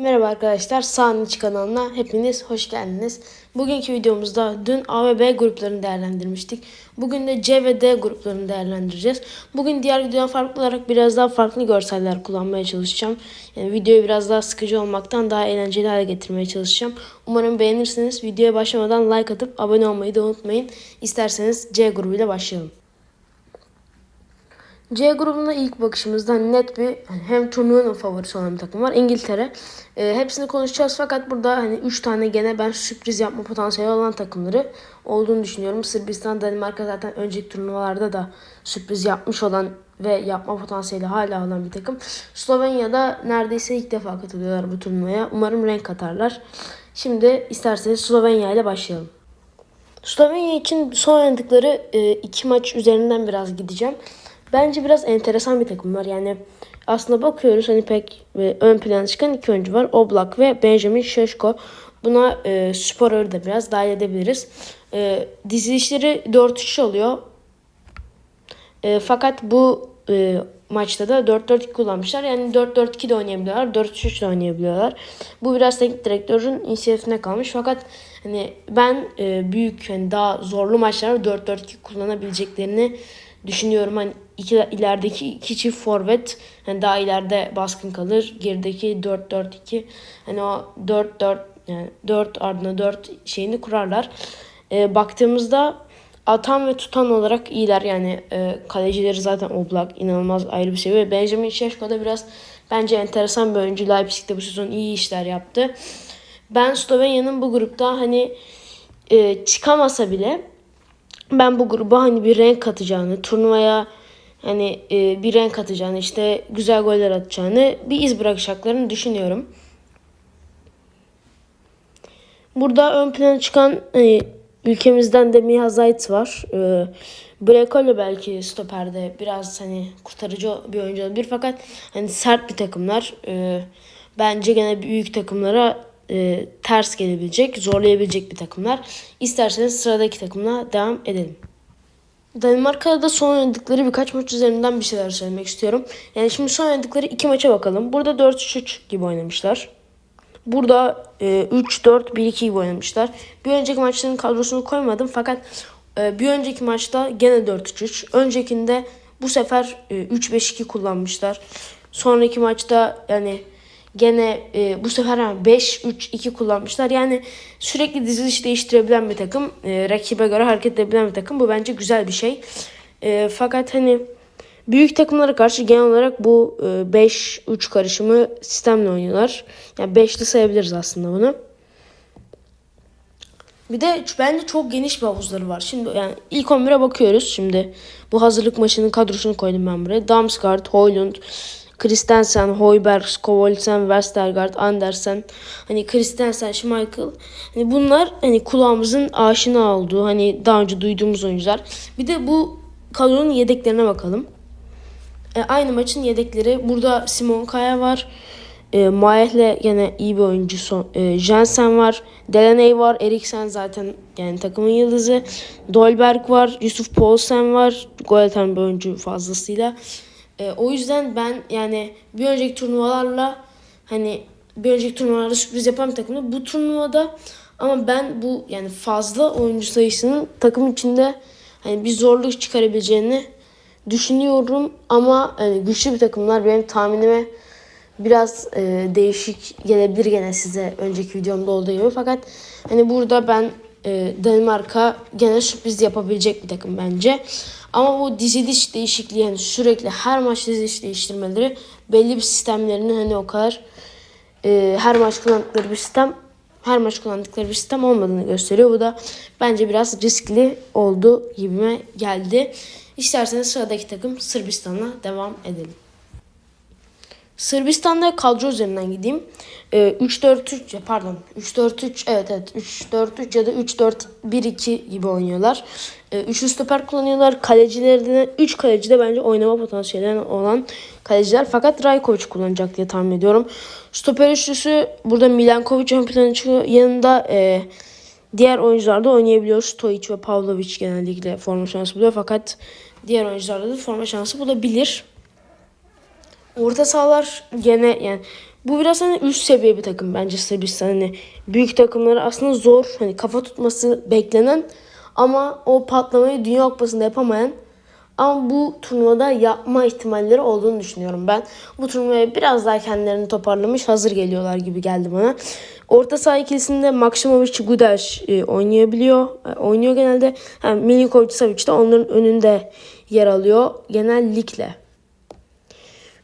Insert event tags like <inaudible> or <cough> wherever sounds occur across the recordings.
Merhaba arkadaşlar, Sahniç kanalına hepiniz hoş geldiniz. Bugünkü videomuzda dün A ve B gruplarını değerlendirmiştik. Bugün de C ve D gruplarını değerlendireceğiz. Bugün diğer videodan farklı olarak biraz daha farklı görseller kullanmaya çalışacağım. Yani videoyu biraz daha sıkıcı olmaktan daha eğlenceli hale getirmeye çalışacağım. Umarım beğenirsiniz. Videoya başlamadan like atıp abone olmayı da unutmayın. İsterseniz C grubuyla başlayalım. C grubuna ilk bakışımızda net bir hem turnuvanın favorisi olan bir takım var. İngiltere. E, hepsini konuşacağız fakat burada hani 3 tane gene ben sürpriz yapma potansiyeli olan takımları olduğunu düşünüyorum. Sırbistan, Danimarka zaten önceki turnuvalarda da sürpriz yapmış olan ve yapma potansiyeli hala olan bir takım. Slovenya'da neredeyse ilk defa katılıyorlar bu turnuvaya. Umarım renk katarlar. Şimdi isterseniz Slovenya ile başlayalım. Slovenya için son oynadıkları e, iki maç üzerinden biraz gideceğim. Bence biraz enteresan bir takım var. Yani aslında bakıyoruz hani pek ön plana çıkan iki oyuncu var. Oblak ve Benjamin Şeşko. Buna e, Sporer'ı da biraz dahil edebiliriz. E, dizilişleri 4-3 oluyor. E, fakat bu e, maçta da 4-4-2 kullanmışlar. Yani 4-4-2 de oynayabiliyorlar. 4-3 de oynayabiliyorlar. Bu biraz teknik direktörün inisiyatifine kalmış. Fakat hani ben e, büyük hani daha zorlu maçlarda 4-4-2 kullanabileceklerini düşünüyorum. Hani iki, ilerideki iki çift forvet hani daha ileride baskın kalır. Gerideki 4-4-2 hani o 4-4 yani 4 ardına 4 şeyini kurarlar. E, baktığımızda atan ve tutan olarak iyiler. Yani e, kalecileri zaten Oblak inanılmaz ayrı bir seviye. Benjamin Şeşko da biraz bence enteresan bir oyuncu. Leipzig'te bu sezon iyi işler yaptı. Ben Slovenya'nın bu grupta hani e, çıkamasa bile ben bu gruba hani bir renk katacağını, turnuvaya hani e, bir renk atacağını, işte güzel goller atacağını, bir iz bırakacaklarını düşünüyorum. Burada ön plana çıkan e, ülkemizden de Miha Zayt var. E, Brekolo belki stoperde biraz hani kurtarıcı bir oyuncu olabilir fakat hani sert bir takımlar. E, bence gene büyük takımlara e, ters gelebilecek, zorlayabilecek bir takımlar. İsterseniz sıradaki takımla devam edelim. Danimarka'da son oynadıkları birkaç maç üzerinden bir şeyler söylemek istiyorum. Yani şimdi son oynadıkları iki maça bakalım. Burada 4-3-3 gibi oynamışlar. Burada e, 3-4-1-2 gibi oynamışlar. Bir önceki maçların kadrosunu koymadım fakat e, bir önceki maçta gene 4-3-3. Öncekinde bu sefer e, 3-5-2 kullanmışlar. Sonraki maçta yani gene e, bu sefer 5-3-2 kullanmışlar. Yani sürekli diziliş değiştirebilen bir takım. E, rakibe göre hareket edebilen bir takım. Bu bence güzel bir şey. E, fakat hani büyük takımlara karşı genel olarak bu e, 5-3 karışımı sistemle oynuyorlar. Yani 5'li sayabiliriz aslında bunu. Bir de bence çok geniş bir havuzları var. Şimdi yani ilk 11'e bakıyoruz. Şimdi bu hazırlık maçının kadrosunu koydum ben buraya. Damsgaard, Hoylund, Christensen, Hoiberg, Skovolsen, Westergaard, Andersen, hani Christensen, Schmeichel. Hani bunlar hani kulağımızın aşina olduğu, hani daha önce duyduğumuz oyuncular. Bir de bu kadronun yedeklerine bakalım. E, aynı maçın yedekleri. Burada Simon Kaya var. E, Maeh'le yine iyi bir oyuncu. Son, e, Jensen var. Delaney var. Eriksen zaten yani takımın yıldızı. Dolberg var. Yusuf Poulsen var. Gol atan bir oyuncu fazlasıyla. E, o yüzden ben yani bir önceki turnuvalarla hani bir önceki turnuvalarda sürpriz yapan bir takımda bu turnuvada ama ben bu yani fazla oyuncu sayısının takım içinde hani bir zorluk çıkarabileceğini düşünüyorum ama hani güçlü bir takımlar benim tahminime biraz e, değişik gelebilir gene size önceki videomda olduğu gibi fakat hani burada ben e, Danimarka gene sürpriz yapabilecek bir takım bence. Ama bu diziliş değişikliği yani sürekli her maç diziliş değiştirmeleri belli bir sistemlerinin hani o kadar e, her maç kullandıkları bir sistem her maç kullandıkları bir sistem olmadığını gösteriyor. Bu da bence biraz riskli oldu gibime geldi. İsterseniz sıradaki takım Sırbistan'la devam edelim. Sırbistan'da kadro üzerinden gideyim. Ee, 3-4-3 ya pardon 3-4-3 evet evet 3-4-3 ya da 3-4-1-2 gibi oynuyorlar. Ee, üçlü stoper kullanıyorlar. Kalecilerden 3 kaleci de bence oynama potansiyeli olan kaleciler. Fakat Rajkovic kullanacak diye tahmin ediyorum. Stoper üçlüsü burada Milankovic ön plana çıkıyor. Yanında e, diğer oyuncular da oynayabiliyor. Stoic ve Pavlovic genellikle forma şansı buluyor. Fakat diğer oyuncularda da forma şansı bulabilir. Orta sahalar gene yani Bu biraz hani üst seviye bir takım bence Sırbistan. Hani büyük takımları aslında zor. Hani kafa tutması beklenen ama o patlamayı Dünya Kupası'nda yapamayan ama bu turnuvada yapma ihtimalleri olduğunu düşünüyorum ben. Bu turnuvaya biraz daha kendilerini toparlamış hazır geliyorlar gibi geldi bana. Orta saha ikilisinde Maksimovic Gudaş e, oynayabiliyor. E, oynuyor genelde. Yani Milinkovic Savic de onların önünde yer alıyor genellikle.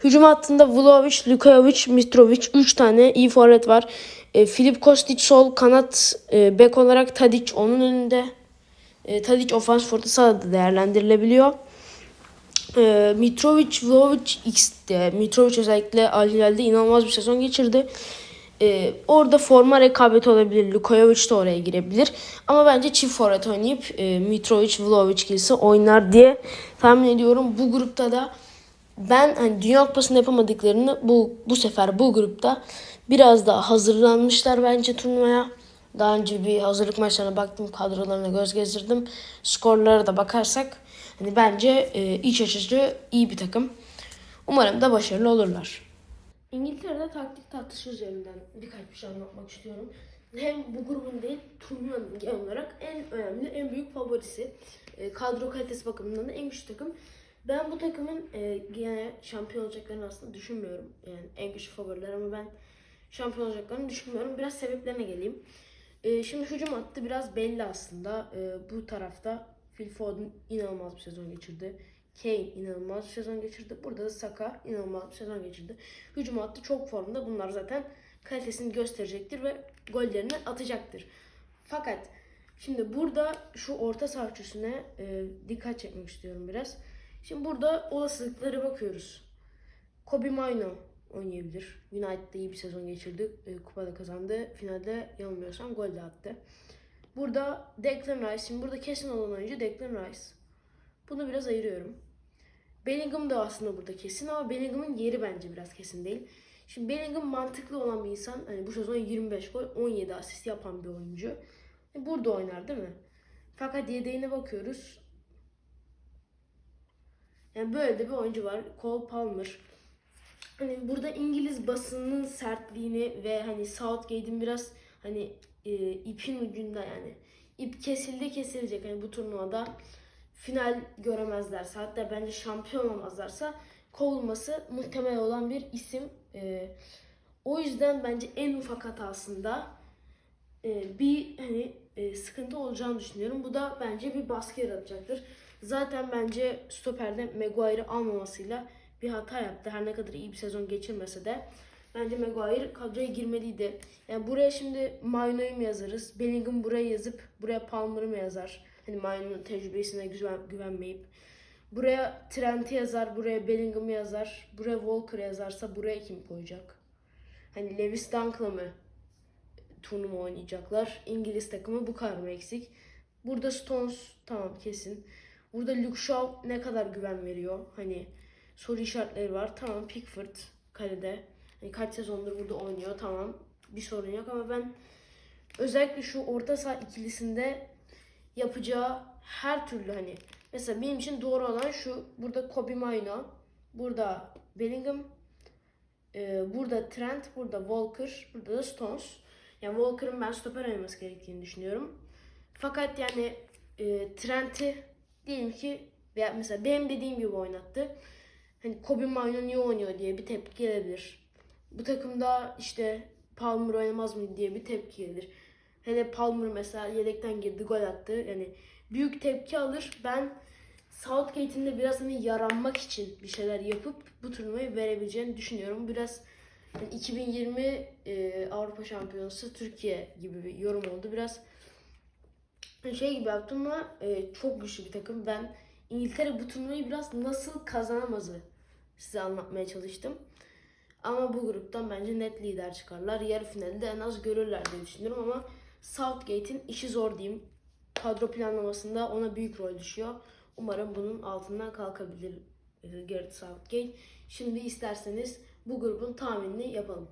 Hücum hattında Vlahovic, Lukajovic, Mitrovic 3 tane iyi forvet var. E, Filip Kostic sol kanat bek olarak Tadic onun önünde. E, Tadic ofans forta sahada değerlendirilebiliyor. E, Mitrovic, Vlahovic X'de. Mitrovic özellikle Al Hilal'de inanılmaz bir sezon geçirdi. E, orada forma rekabeti olabilir. Lukajovic de oraya girebilir. Ama bence çift forvet oynayıp e, Mitrovic, Vlahovic ikilisi oynar diye tahmin ediyorum. Bu grupta da ben hani Dünya Kupası'nda yapamadıklarını bu bu sefer bu grupta biraz daha hazırlanmışlar bence turnuvaya. Daha önce bir hazırlık maçlarına baktım, kadrolarına göz gezdirdim. Skorlara da bakarsak hani bence e, iç açıcı iyi bir takım. Umarım da başarılı olurlar. İngiltere'de taktik tartışı üzerinden birkaç bir şey anlatmak istiyorum. Hem bu grubun değil, turnuvanın genel olarak en önemli, en büyük favorisi. E, kadro kalitesi bakımından da en güçlü takım. Ben bu takımın e, yine şampiyon olacaklarını aslında düşünmüyorum. Yani en güçlü favoriler ama ben şampiyon olacaklarını düşünmüyorum. Biraz sebeplerine geleyim. E, şimdi hücum hattı biraz belli aslında. E, bu tarafta Phil Foden inanılmaz bir sezon geçirdi. Kane inanılmaz bir sezon geçirdi. Burada da Saka inanılmaz bir sezon geçirdi. Hücum hattı çok formda. Bunlar zaten kalitesini gösterecektir ve gollerini atacaktır. Fakat şimdi burada şu orta saha e, dikkat çekmek istiyorum biraz. Şimdi burada olasılıklara bakıyoruz. Kobe Maino oynayabilir. United'da iyi bir sezon geçirdi. E, kupada kazandı. Finalde yanılmıyorsam gol de attı. Burada Declan Rice. Şimdi burada kesin olan oyuncu Declan Rice. Bunu biraz ayırıyorum. Bellingham da aslında burada kesin ama Bellingham'ın yeri bence biraz kesin değil. Şimdi Bellingham mantıklı olan bir insan. Hani bu sezon 25 gol, 17 asist yapan bir oyuncu. E, burada oynar değil mi? Fakat yedeğine bakıyoruz. Yani böyle de bir oyuncu var. Cole Palmer. Hani burada İngiliz basının sertliğini ve hani Southgate'in biraz hani e, ipin ucunda yani ip kesildi kesilecek hani bu turnuvada final göremezlerse hatta bence şampiyon olmazlarsa kovulması muhtemel olan bir isim. E, o yüzden bence en ufak hatasında e, bir hani e, sıkıntı olacağını düşünüyorum. Bu da bence bir baskı yaratacaktır. Zaten bence stoperde Maguire'ı almamasıyla bir hata yaptı. Her ne kadar iyi bir sezon geçirmese de bence Maguire kadroya girmeliydi. Yani buraya şimdi Maino'yu mu yazarız? Bellingham buraya yazıp buraya Palmer'ı mı yazar? Hani Maino'nun tecrübesine güven, güvenmeyip. Buraya Trent'i yazar, buraya Bellingham'ı yazar. Buraya Walker yazarsa buraya kim koyacak? Hani Lewis Dunk'la mı turnuva oynayacaklar? İngiliz takımı bu kadar mı eksik? Burada Stones tamam kesin. Burada Luke Shaw ne kadar güven veriyor? Hani soru işaretleri var. Tamam Pickford kalede. Hani kaç sezondur burada oynuyor. Tamam bir sorun yok ama ben özellikle şu orta saha ikilisinde yapacağı her türlü hani mesela benim için doğru olan şu burada Kobe Maino, burada Bellingham, e, burada Trent, burada Walker, burada da Stones. Yani Walker'ın ben stoper oynaması gerektiğini düşünüyorum. Fakat yani e, Trent'i diyelim ki veya mesela benim dediğim gibi oynattı. Hani Kobe Maino niye oynuyor diye bir tepki gelebilir. Bu takımda işte Palmer oynamaz mı diye bir tepki gelir. Hele Palmer mesela yedekten girdi gol attı. Yani büyük tepki alır. Ben Southgate'in de biraz hani yaranmak için bir şeyler yapıp bu turnuvayı verebileceğini düşünüyorum. Biraz yani 2020 e, Avrupa Şampiyonası Türkiye gibi bir yorum oldu. Biraz şey gibi yaptım ama e, çok güçlü bir takım. Ben İngiltere bu turnuvayı biraz nasıl kazanamazı size anlatmaya çalıştım. Ama bu gruptan bence net lider çıkarlar. Yarı finalde en az görürler diye düşünüyorum ama Southgate'in işi zor diyeyim. Kadro planlamasında ona büyük rol düşüyor. Umarım bunun altından kalkabilir e, Gareth Southgate. Şimdi isterseniz bu grubun tahminini yapalım.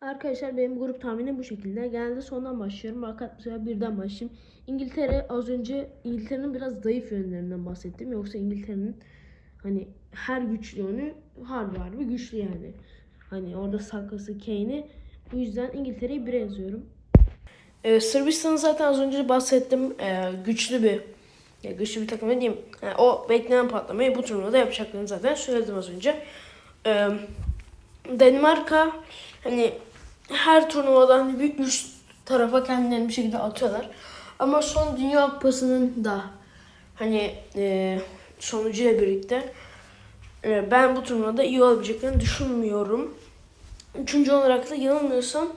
Arkadaşlar benim grup tahminim bu şekilde. Genelde sondan başlıyorum. Fakat bu sefer birden başlayayım. İngiltere az önce İngiltere'nin biraz zayıf yönlerinden bahsettim. Yoksa İngiltere'nin hani her güçlü yönü harbi harbi güçlü yani. Hani orada Sakası, Kane'i. Bu yüzden İngiltere'yi 1'e yazıyorum. Ee, Sırbistan'ı zaten az önce bahsettim. Ee, güçlü bir ya güçlü bir takım ne diyeyim. Yani o beklenen patlamayı bu turnuvada yapacaklarını zaten söyledim az önce. Ee, Danimarka hani her turnuvada hani bir üst tarafa kendilerini bir şekilde atıyorlar. Ama son Dünya Kupası'nın da hani e, sonucuyla birlikte e, ben bu turnuvada iyi olabileceklerini düşünmüyorum. Üçüncü olarak da yanılmıyorsam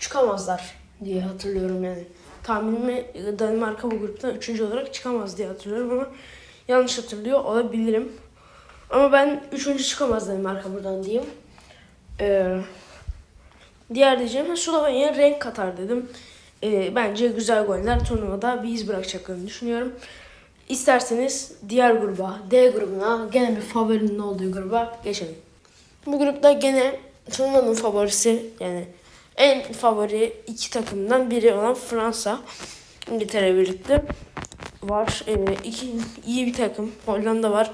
çıkamazlar diye hatırlıyorum yani. Tahminime Danimarka bu gruptan üçüncü olarak çıkamaz diye hatırlıyorum ama yanlış hatırlıyor olabilirim. Ama ben üçüncü çıkamaz Danimarka buradan diyeyim. Ee, diğer diyeceğim Slovenya renk katar dedim. Ee, bence güzel goller turnuvada bir iz bırakacaklarını düşünüyorum. İsterseniz diğer gruba, D grubuna, gene bir favorinin olduğu gruba geçelim. Bu grupta gene turnuvanın favorisi yani en favori iki takımdan biri olan Fransa, İngiltere birlikte var. Ee, iki iyi bir takım. Hollanda var.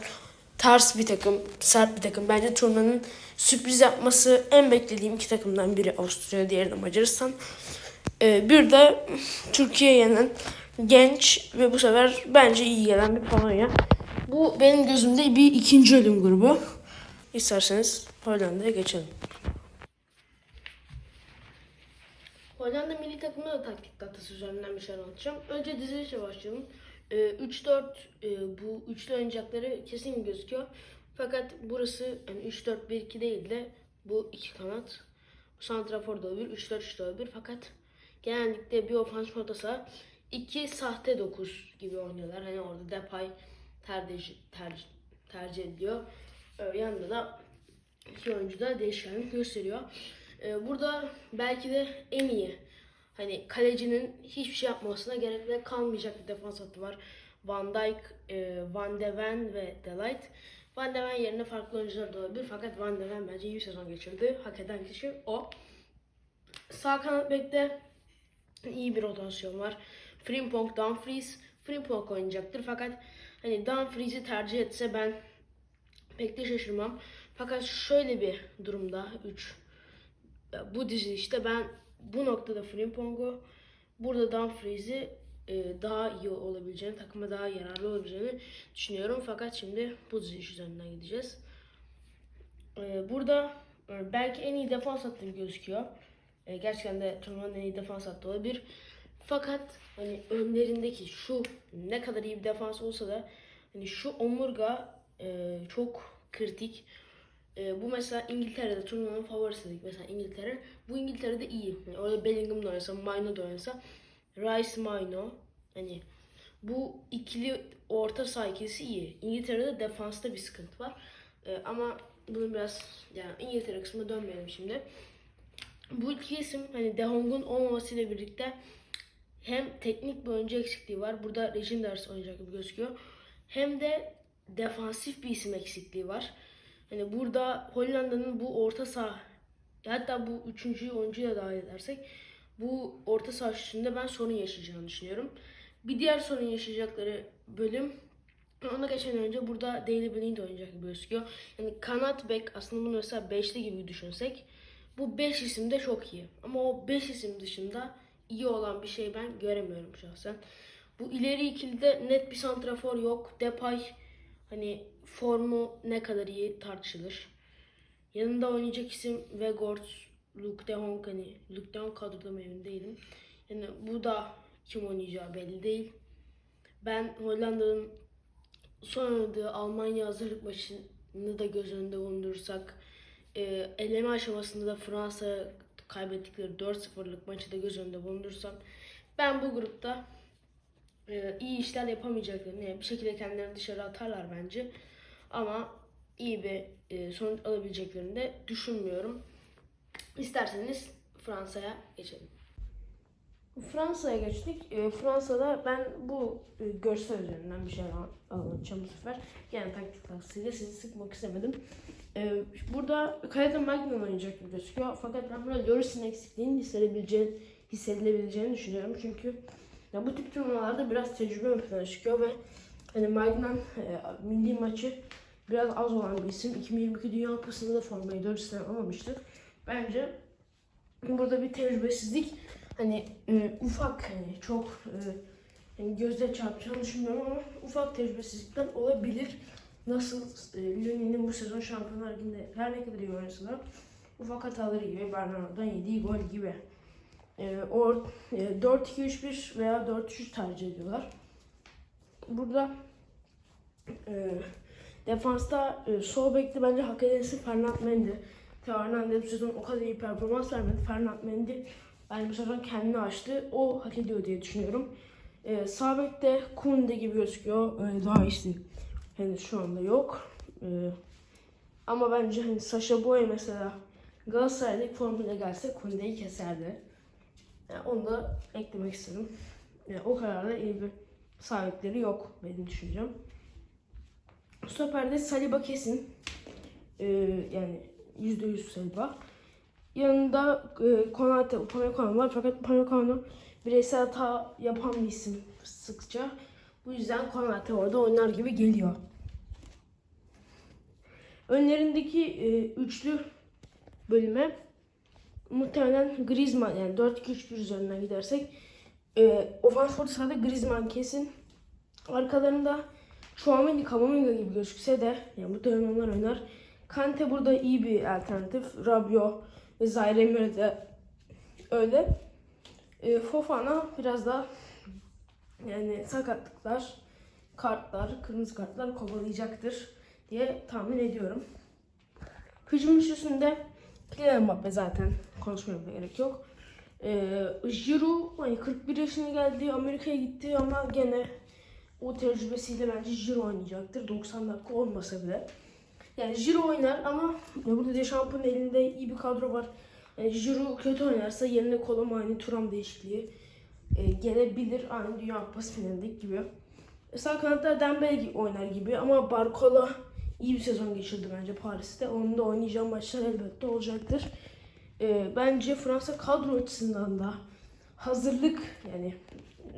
Ters bir takım, sert bir takım. Bence turnuvanın sürpriz yapması en beklediğim iki takımdan biri Avusturya, diğeri de Macaristan. Ee, bir de Türkiye yenen genç ve bu sefer bence iyi gelen bir Polonya. Bu benim gözümde bir ikinci ölüm grubu. İsterseniz Hollanda'ya geçelim. Hollanda milli takımı da taktik datası üzerinden bir şey anlatacağım. Önce dizilişe başlayalım. Ee, 3-4 e, bu üçlü oyuncakları kesin gözüküyor. Fakat burası yani 3-4-1-2 değil de bu iki kanat. Santrafor da olabilir, 3-4-3 de olabilir. Fakat genellikle bir ofans orta saha iki sahte 9 gibi oynuyorlar. Hani orada Depay tercih, tercih, tercih ediliyor. Ee, yanında da iki oyuncu da değişkenlik gösteriyor. Ee, burada belki de en iyi hani kalecinin hiçbir şey yapmasına gerek bile kalmayacak bir defans hattı var. Van Dijk, e, Van de Ven ve De Ligt. Van de Ven yerine farklı oyuncular da olabilir fakat Van de Ven bence iyi bir sezon geçirdi. Hak eden kişi o. Sağ kanat bekte iyi bir rotasyon var. Frimpong, Dumfries. Frimpong oynayacaktır fakat hani Dumfries'i tercih etse ben pek de şaşırmam. Fakat şöyle bir durumda 3 bu dizi işte ben bu noktada Frimpong'u burada Dumfries'i e, daha iyi olabileceğini, takıma daha yararlı olabileceğini düşünüyorum. Fakat şimdi bu dizi üzerinden gideceğiz. E, burada e, belki en iyi defans hattı gözüküyor. Gerçekten de turnuvanın en iyi defans hattı olabilir. Fakat hani önlerindeki şu ne kadar iyi bir defans olsa da hani şu omurga e, çok kritik. E, bu mesela İngiltere'de turnuvanın favorisidik mesela İngiltere. Bu İngiltere'de iyi. Yani orada Bellingham da oynasa, Maino da oynasa. Rice, Maino. Hani bu ikili orta saha ikilisi iyi. İngiltere'de defansta bir sıkıntı var. E, ama bunu biraz yani İngiltere kısmına dönmeyelim şimdi. Bu iki isim hani De Jong'un olmamasıyla birlikte hem teknik bir oyuncu eksikliği var. Burada Reginders oynayacak gibi gözüküyor. Hem de defansif bir isim eksikliği var. Hani burada Hollanda'nın bu orta saha hatta bu üçüncü oyuncuyu da dahil edersek bu orta saha üstünde ben sorun yaşayacağını düşünüyorum. Bir diğer sorun yaşayacakları bölüm ona geçen önce burada Daily Blind oynayacak gibi gözüküyor. Yani kanat bek aslında bunu mesela 5'li gibi düşünsek bu 5 isim de çok iyi. Ama o 5 isim dışında iyi olan bir şey ben göremiyorum şahsen. Bu ileri ikilide net bir santrafor yok. Depay hani formu ne kadar iyi tartışılır. Yanında oynayacak isim Vegort, Luke de Jong hani Luke de Jong kadroda emin değilim. Yani bu da kim oynayacağı belli değil. Ben Hollanda'nın son oynadığı Almanya hazırlık maçını da göz önünde bulundurursak e, eleme aşamasında da Fransa kaybettikleri 4-0'lık maçı da göz önünde bulundurursam ben bu grupta e, iyi işler yapamayacaklarını bir şekilde kendilerini dışarı atarlar bence. Ama iyi bir e, sonuç alabileceklerini de düşünmüyorum. İsterseniz Fransa'ya geçelim. Fransa'ya geçtik. E, Fransa'da ben bu e, görsel üzerinden bir şey an- anlatacağım bu sefer. Yani taktik taksiyle sizi sıkmak istemedim. E, burada kalede Magnan oynayacak gibi gözüküyor. Fakat ben burada Lloris'in eksikliğini hissedebileceğini, hissedilebileceğini düşünüyorum. Çünkü ya bu tip turnuvalarda biraz tecrübe ön plana çıkıyor ve hani Magnan e, milli maçı biraz az olan bir isim. 2022 Dünya Kupası'nda da formayı 4 sene alamamıştı. Bence burada bir tecrübesizlik hani e, ufak hani çok e, yani gözle çarpacağını düşünmüyorum ama ufak tecrübesizlikler olabilir. Nasıl e, Lyone'nin bu sezon Şampiyonlar Ligi'nde her ne kadar iyi oynasa ufak hataları gibi Bernardo'dan yediği gol gibi. E, o e, 4-2-3-1 veya 4-3 tercih ediyorlar. Burada e, defansta e, sol bekte bence hak edilisi Fernand Mendy. Theo Hernandez bu sezon o kadar iyi performans vermedi. Fernand Mendy bence bu sezon kendini açtı. O hak ediyor diye düşünüyorum. E, sağ bekte Kunde gibi gözüküyor. Öyle daha iyisi henüz şu anda yok. E, ama bence hani Sasha Boy mesela Galatasaray'da formuyla gelse Kunde'yi keserdi. Yani onu da eklemek istedim. Yani o kadar da iyi bir sahipleri yok benim düşüncem. Stoper'de Saliba kesin. Ee, yani %100 Saliba. Yanında e, Konate, Upamecano var fakat Upamecano bireysel hata yapan bir isim sıkça. Bu yüzden Konate orada oynar gibi geliyor. Önlerindeki e, üçlü bölüme muhtemelen Griezmann yani 4-2-3-1 üzerinden gidersek e, ofans orta Griezmann kesin. Arkalarında Chouameni, Kamavinga gibi gözükse de yani muhtemelen onlar oynar. Kante burada iyi bir alternatif. Rabiot ve Zaire Emery de öyle. E, Fofana biraz da yani sakatlıklar, kartlar, kırmızı kartlar kovalayacaktır diye tahmin ediyorum. Hücum üçlüsünde Kylian Mbappe zaten konuşmaya gerek yok. Ee, Giroud hani 41 yaşına geldi, Amerika'ya gitti ama gene o tecrübesiyle bence Giroud oynayacaktır. 90 dakika olmasa bile. Yani Giroud oynar ama burada Dechamps'ın elinde iyi bir kadro var. Yani Giroud kötü oynarsa yerine Kolomani, Turam değişikliği e, gelebilir. Aynı Dünya Kupası finalindeki gibi. Sağ kanatta Dembele oynar gibi ama Barcola iyi bir sezon geçirdi bence Paris'te. Onun da oynayacağı maçlar elbette olacaktır. E, bence Fransa kadro açısından da hazırlık yani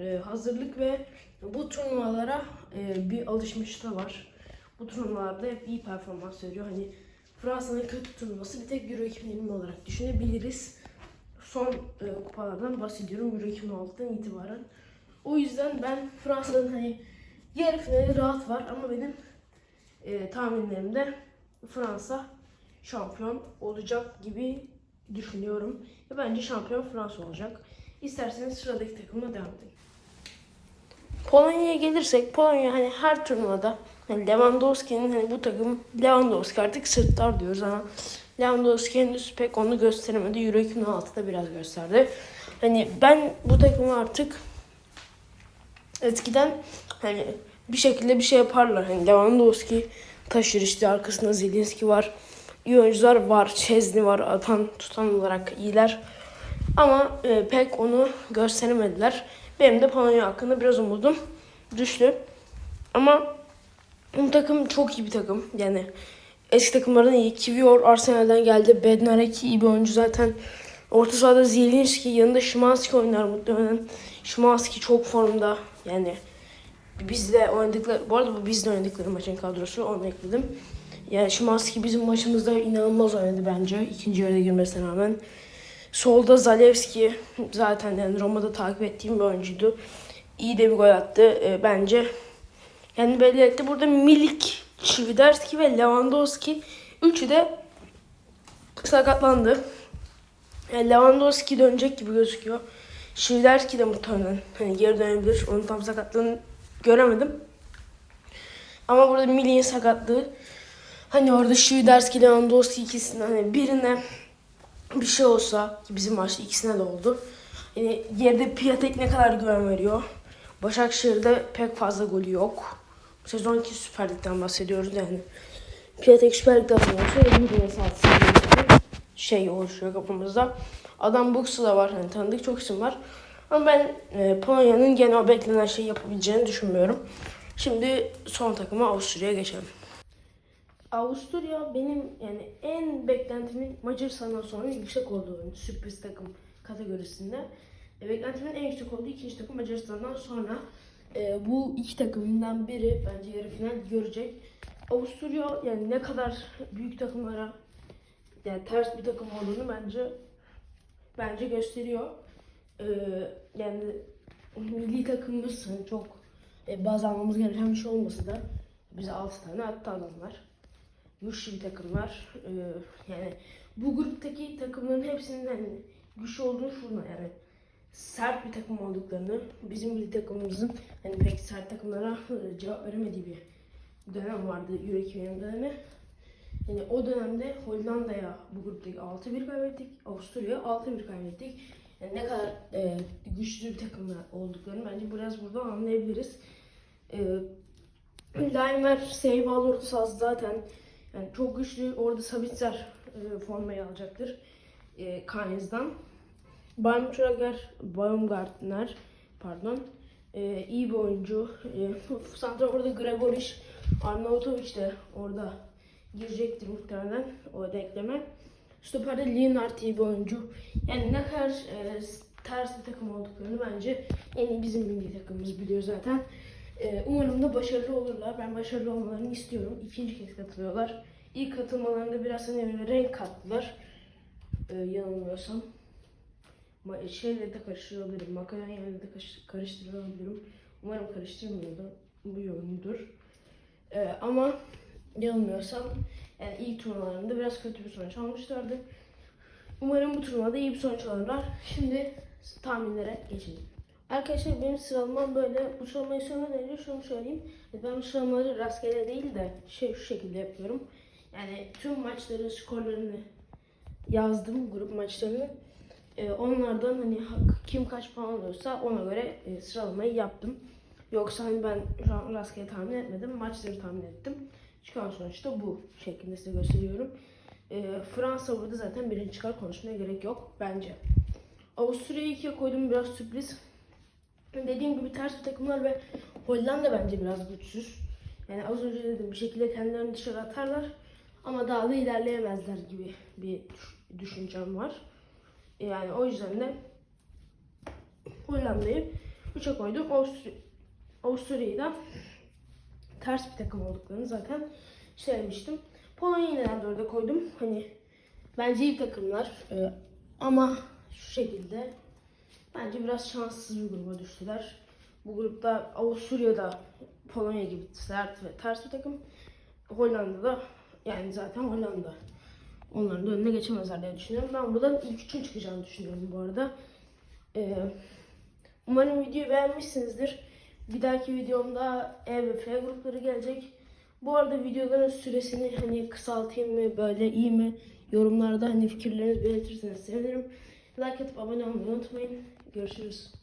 e, hazırlık ve bu turnuvalara bir alışmışlığı var. Bu turnuvalarda hep iyi performans veriyor. Hani Fransa'nın kötü turnuvası bir tek Euro 2020 olarak düşünebiliriz. Son e, kupalardan bahsediyorum Euro 2016'dan itibaren. O yüzden ben Fransa'nın hani yarı finali rahat var ama benim e, tahminlerimde Fransa şampiyon olacak gibi düşünüyorum. Ve bence şampiyon Fransa olacak. İsterseniz sıradaki takımla devam edelim. Polonya'ya gelirsek Polonya hani her turnuvada hani Lewandowski'nin hani bu takım Lewandowski artık sırtlar diyoruz ama Lewandowski henüz pek onu gösteremedi. Euro 2016'da biraz gösterdi. Hani ben bu takımı artık eskiden hani bir şekilde bir şey yaparlar. Hani Lewandowski taşır işte arkasında Zelinski var. İyi oyuncular var. Chesney var. Atan tutan olarak iyiler. Ama e, pek onu gösteremediler. Benim de Polonya hakkında biraz umudum düştü. Ama bu takım çok iyi bir takım. Yani eski takımlardan iyi. Kivior Arsenal'den geldi. Bednarek iyi bir oyuncu zaten. Orta sahada Zielinski, yanında Szymanski oynar muhtemelen. Szymanski çok formda. Yani bizle oynadıkları, bu arada bu bizle oynadıkları maçın kadrosu onu ekledim. Yani Szymanski bizim maçımızda inanılmaz oynadı bence ikinci yarıda girmesine rağmen. Solda Zalewski zaten yani Roma'da takip ettiğim bir oyuncuydu. İyi de bir gol attı e, bence. Yani belli etti. Burada Milik, Çividerski ve Lewandowski üçü de sakatlandı. Yani Lewandowski dönecek gibi gözüküyor. Şividerski de muhtemelen hani geri dönebilir. Onun tam sakatlığını göremedim. Ama burada Milik'in sakatlığı hani orada Şividerski, Lewandowski ikisinden hani birine bir şey olsa ki bizim maçta ikisine de oldu. Yani yerde Piatek ne kadar güven veriyor. Başakşehir'de pek fazla golü yok. Sezonki Süper Lig'den bahsediyoruz yani. Piatek Süper Lig'den olsa 20 bin saat şey oluşuyor kafamızda. Adam Bux'u da var. Hani tanıdık çok isim var. Ama ben e, Polonya'nın gene o beklenen şeyi yapabileceğini düşünmüyorum. Şimdi son takıma Avusturya'ya geçelim. Avusturya benim yani en beklentimin Macaristan'dan sonra yüksek olduğu oyun. Sürpriz takım kategorisinde. E, beklentimin en yüksek olduğu ikinci takım Macaristan'dan sonra. E, bu iki takımdan biri bence yarı final görecek. Avusturya yani ne kadar büyük takımlara yani ters bir takım olduğunu bence bence gösteriyor. Ee, yani milli takımımız çok e, baz almamız gereken bir şey olmasa da bize 6 tane attı adamlar. Güçlü bir takımlar. Ee, yani bu gruptaki takımların hepsinin hani güçlü olduğunu şurada yani sert bir takım olduklarını, bizim milli takımımızın hani pek sert takımlara e, cevap veremediği bir dönem vardı Euro 2020 dönemi. Yani o dönemde Hollanda'ya bu gruptaki 6-1 kaybettik, Avusturya'ya 6-1 kaybettik. Yani ne kadar e, güçlü bir takımlar olduklarını bence biraz burada anlayabiliriz. E, Leimer, Seyval orta sahası zaten yani çok güçlü. Orada Sabitzer e, formayı alacaktır. E, Kainz'dan. Baumgartner, Baumgartner pardon. E, iyi bir oyuncu. E, <laughs> Santrafor'da Gregoric, Arnautovic de orada girecektir muhtemelen o denkleme. Stoper'de Lienhardt iyi bir oyuncu. Yani ne kadar e, ters bir takım olduklarını bence en iyi bizim milli takımımız biliyor zaten. E, umarım da başarılı olurlar. Ben başarılı olmalarını istiyorum. İkinci kez katılıyorlar. İlk katılmalarında biraz hani renk kattılar. E, yanılmıyorsam. Ma- şeyle de karıştırabilirim. Da karış- karıştırabilirim. Umarım karıştırmıyordu. Bu yönüdür. Ee, ama yanılmıyorsam yani ilk turnuvalarında biraz kötü bir sonuç almışlardı. Umarım bu turnuvada iyi bir sonuç alırlar. Şimdi tahminlere geçelim. Arkadaşlar benim sıralamam böyle. Bu sıralamayı söylemeden önce şunu söyleyeyim. Ben bu sıralamaları rastgele değil de şey şu şekilde yapıyorum. Yani tüm maçların skorlarını yazdım grup maçlarını. Ee, onlardan hani kim kaç puan alıyorsa ona göre e, sıralamayı yaptım. Yoksa hani ben şu an rastgele tahmin etmedim. Maçları tahmin ettim. Çıkan sonuçta bu şeklinde size gösteriyorum. Ee, Fransa burada zaten birinci çıkar konuşmaya gerek yok bence. Avusturya'yı ikiye koydum biraz sürpriz. Dediğim gibi ters bir takımlar ve Hollanda bence biraz güçsüz. Yani az önce dedim bir şekilde kendilerini dışarı atarlar ama daha da ilerleyemezler gibi bir düş- düşüncem var. Yani o yüzden de Hollanda'yı 3'e koydum. Avusturya, Avusturya'yı da ters bir takım olduklarını zaten söylemiştim. Polonya'yı neden 4'e koydum? Hani bence iyi takımlar Ee, ama şu şekilde bence biraz şanssız bir gruba düştüler. Bu grupta Avusturya'da Polonya gibi sert ve ters bir takım. Hollanda'da yani zaten Hollanda. Onların da önüne geçemezler diye düşünüyorum. Ben buradan ilk üçün çıkacağını düşünüyorum bu arada. Ee, umarım videoyu beğenmişsinizdir. Bir dahaki videomda E ve F grupları gelecek. Bu arada videoların süresini hani kısaltayım mı böyle iyi mi yorumlarda hani fikirlerinizi belirtirseniz sevinirim. Like atıp abone olmayı unutmayın. Görüşürüz.